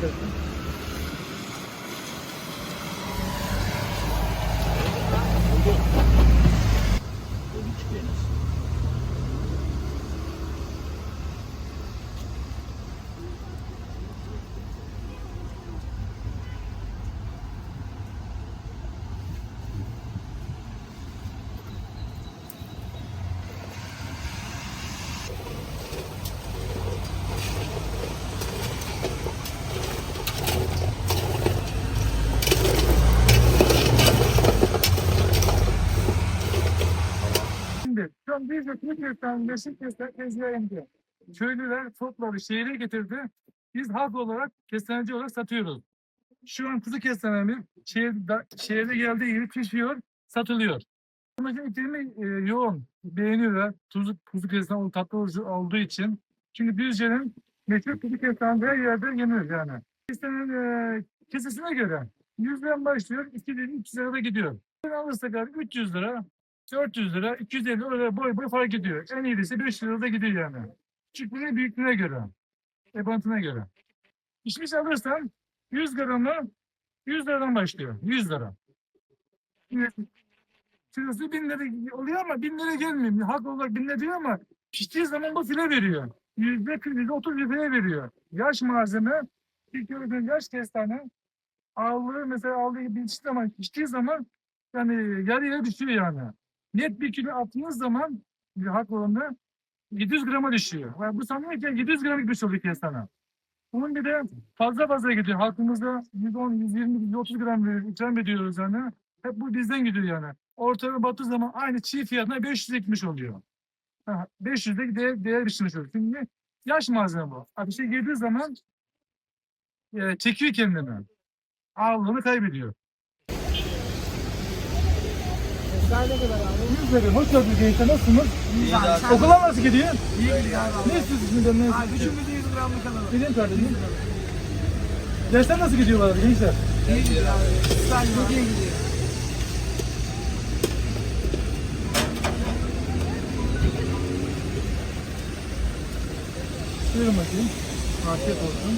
Şimdi şu an biz de Türkiye'den Beşiktaş'ta tezgahında. Köylüler topları şehire getirdi. Biz halk olarak kestaneci olarak satıyoruz. Şu an kuzu kestanemiz şehirde, şehirde geldiği gibi pişiyor, satılıyor. Ama iklimi e, yoğun, beğeniyorlar. Tuzlu kuzu kestane tatlı olduğu için. Şimdi Düzce'nin meşhur kuzu kestanesi her yerde yenir yani. Kestanenin e, kesesine göre 100 liradan başlıyor, 200 300 liraya da gidiyor. Alırsak abi 300 lira, 400 lira, 250 lira boy boy fark ediyor. En iyisi 500 lira da gidiyor yani. Küçüklüğüne büyüklüğüne göre. Ebatına göre. Pişmiş alırsan 100 gramı 100 liradan başlıyor. 100 lira. Şimdi Kilosu 1000 lira oluyor ama 1000 lira gelmiyor. Hak olarak 1000 lira diyor ama piştiği zaman bu file veriyor. Yüzde 40, yüzde 30 file veriyor. Yaş malzeme, bir kilogram yaş kestane aldığı mesela gibi piştiği zaman, piştiği zaman yani yarı yarı düşüyor yani. Net bir kilo attığınız zaman bir hak oranında 700 grama düşüyor. Yani bu sanırken 700 gram gitmiş oluyor kestane. Bunun bir de fazla fazla gidiyor. Halkımızda 110, 120, 130 gram veriyor, ikram ediyoruz yani. Hep bu bizden gidiyor yani. Ortaya battığı zaman aynı çiğ fiyatına 500 gitmiş oluyor. Ha, 500 de değer, değer biçilmiş oluyor. Çünkü yaş malzeme bu. Ateşe girdiği zaman e, çekiyor kendini. Ağırlığını kaybediyor. Yüz lira. Hoş geldiniz gençler. Nasılsınız? Okula nasıl gidiyor? İyi gidiyor abi. Ne istiyorsunuz şimdiden? Ne Abi istiyorsunuz? üçümüzü 100 gramlık alalım. Gidin kardeşim. Dersler nasıl gidiyorlar gençler? İyi gidiyor abi. Staj çok iyi gidiyor. Buyurun bakayım. Afiyet olsun.